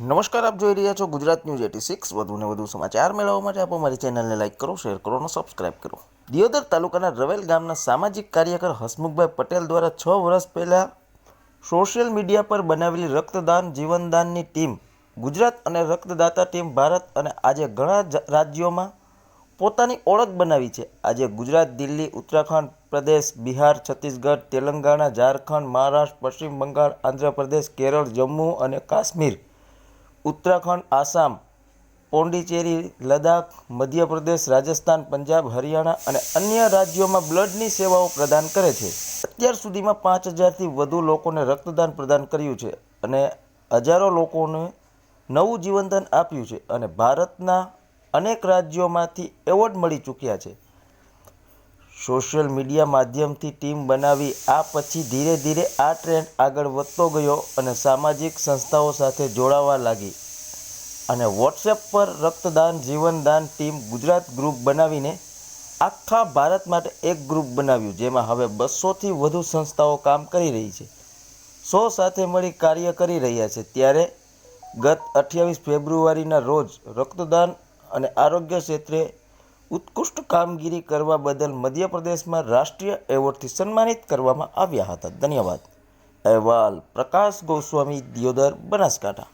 નમસ્કાર, આપ જોઈ રહ્યા છો ગુજરાત ન્યૂઝ એટી સિક્સ. વધુને વધુ સમાચાર મેળવવા માટે આપ અમારી ચેનલને લાઇક કરો, શેર કરો અને સબસ્ક્રાઇબ કરો. દિયોદર તાલુકાના રવેલ ગામના સામાજિક કાર્યકર હસમુખભાઈ પટેલ દ્વારા છ વર્ષ પહેલાં સોશિયલ મીડિયા પર બનાવેલી રક્તદાન જીવનદાનની ટીમ, ગુજરાત અને રક્તદાતા ટીમ, ભારત અને આજે ઘણા રાજ્યોમાં પોતાની ઓળખ બનાવી છે. આજે ગુજરાત, દિલ્હી, ઉત્તરાખંડ પ્રદેશ, બિહાર, છત્તીસગઢ, તેલંગાણા, ઝારખંડ, મહારાષ્ટ્ર, પશ્ચિમ બંગાળ આંધ્રપ્રદેશ કેરળ, જમ્મુ અને કાશ્મીર ઉત્તરાખંડ, આસામ, પોંડિચેરી, લદ્દાખ, મધ્યપ્રદેશ, રાજસ્થાન, પંજાબ, હરિયાણા અને અન્ય રાજ્યોમાં બ્લડની સેવાઓ પ્રદાન કરે છે. અત્યાર સુધીમાં પાંચ હજારથી વધુ લોકોને રક્તદાન પ્રદાન કર્યું છે અને હજારો લોકોને નવું જીવનદાન આપ્યું છે અને ભારતના અનેક રાજ્યોમાંથી એવોર્ડ મળી ચૂક્યા છે. સોશિયલ મીડિયા માધ્યમથી ટીમ બનાવી, આ પછી ધીરે ધીરે આ ટ્રેન્ડ આગળ વધતો ગયો અને સામાજિક સંસ્થાઓ સાથે જોડાવા લાગી. અને વોટ્સએપ પર રક્તદાન, જીવનદાન ટીમ ગુજરાત ગ્રુપ બનાવીને આખા ભારત માટે એક ગ્રુપ બનાવ્યું, જેમાં હવે બસોથી વધુ સંસ્થાઓ કામ કરી રહી છે. સો સાથે મળી કાર્ય કરી રહ્યા છે. ત્યારે ગત અઠ્યાવીસ ફેબ્રુઆરીના રોજ રક્તદાન અને આરોગ્ય ક્ષેત્રે ઉત્કૃષ્ટ કામગીરી કરવા બદલ મધ્યપ્રદેશમાં રાષ્ટ્રીય એવોર્ડથી સન્માનિત કરવામાં આવ્યા હતા. ધન્યવાદ. અહેવાલ પ્રકાશ ગોસ્વામી, દિયોદર, બનાસકાંઠા.